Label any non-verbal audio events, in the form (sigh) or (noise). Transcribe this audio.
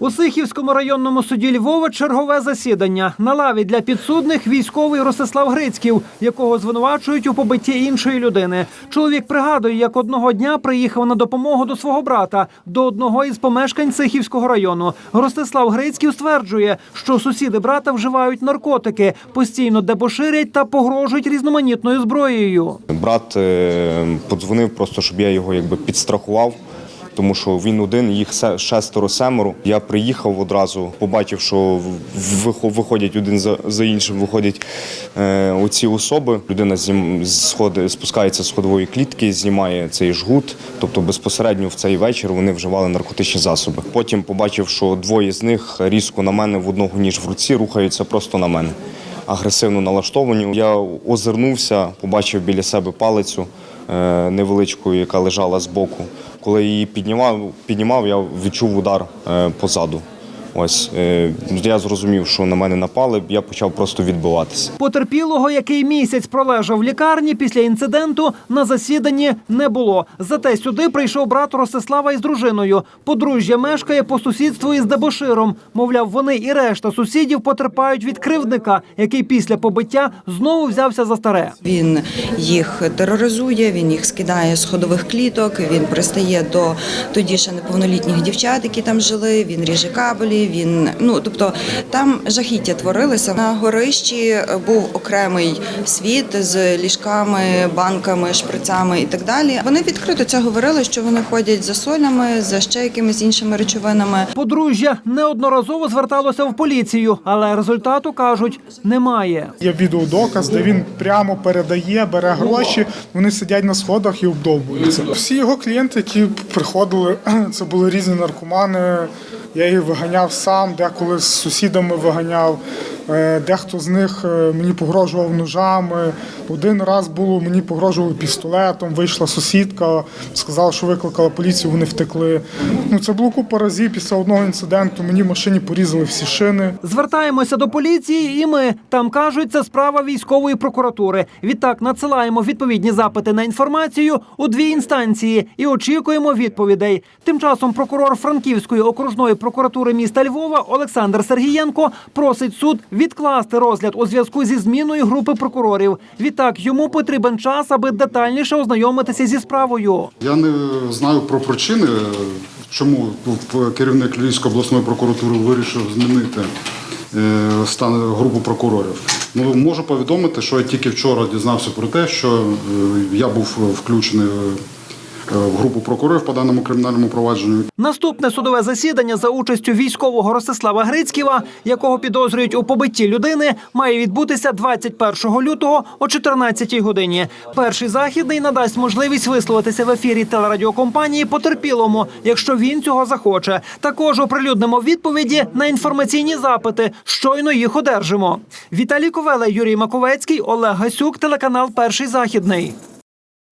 У Сихівському районному суді Львова чергове засідання. На лаві для підсудних військовий Ростислав Грицьків, якого звинувачують у побитті іншої людини. Чоловік пригадує, як одного дня приїхав на допомогу до свого брата, до одного із помешкань Сихівського району. Ростислав Грицьків стверджує, що сусіди брата вживають наркотики, постійно дебоширять та погрожують різноманітною зброєю. Брат е, подзвонив просто, щоб я його якби підстрахував. Тому що він один, їх шестеро семеро. Я приїхав одразу, побачив, що виходять один за, за іншим, виходять е, оці особи. Людина знім, сходи, спускається з сходової клітки, знімає цей жгут. Тобто безпосередньо в цей вечір вони вживали наркотичні засоби. Потім побачив, що двоє з них різко на мене в одного ніж в руці рухаються просто на мене. Агресивно налаштовані. Я озирнувся, побачив біля себе палицю е, невеличку, яка лежала збоку. Коли її піднімав, піднімав, я відчув удар е, позаду. Ось е, я зрозумів, що на мене напали. Я почав просто відбиватися. Потерпілого, який місяць пролежав в лікарні після інциденту, на засіданні не було. Зате сюди прийшов брат Ростислава із дружиною. Подружжя мешкає по сусідству із Дебоширом. Мовляв, вони і решта сусідів потерпають від кривдника, який після побиття знову взявся за старе. Він їх тероризує, він їх скидає з ходових кліток. Він пристає до тоді ще неповнолітніх дівчат, які там жили. Він ріже кабелі. Він ну тобто там жахіття творилися. На горищі був окремий світ з ліжками, банками, шприцами і так далі. Вони відкрито це говорили, що вони ходять за солями, за ще якимись іншими речовинами. Подружжя неодноразово зверталося в поліцію, але результату кажуть немає. Є відеодоказ, де він прямо передає, бере гроші. Вони сидять на сходах і обдовбуються. Всі його клієнти, які приходили, (clears throat) це були різні наркомани. Я їх виганяв сам, деколи з сусідами виганяв. Е, Дехто з них е, мені погрожував ножами. Один раз було мені погрожували пістолетом. Вийшла сусідка, сказала, що викликала поліцію. Вони втекли. Ну це було купа разів після одного інциденту. Мені в машині порізали всі шини. Звертаємося до поліції, і ми там кажуть, це справа військової прокуратури. Відтак надсилаємо відповідні запити на інформацію у дві інстанції і очікуємо відповідей. Тим часом прокурор Франківської окружної прокуратури міста Львова Олександр Сергієнко просить суд відкласти розгляд у зв'язку зі зміною групи прокурорів. Відтак йому потрібен час, аби детальніше ознайомитися зі справою. Я не знаю про причини, чому керівник Львівської обласної прокуратури вирішив змінити е, стан групу прокурорів. Ну, можу повідомити, що я тільки вчора дізнався про те, що е, я був включений в групу прокурорів по даному кримінальному провадженню. Наступне судове засідання за участю військового Ростислава Грицьківа, якого підозрюють у побитті людини, має відбутися 21 лютого о 14 годині. Перший західний надасть можливість висловитися в ефірі телерадіокомпанії потерпілому, якщо він цього захоче. Також оприлюднимо відповіді на інформаційні запити. Щойно їх одержимо. Віталій Ковеле, Юрій Маковецький, Олег Гасюк, телеканал Перший західний.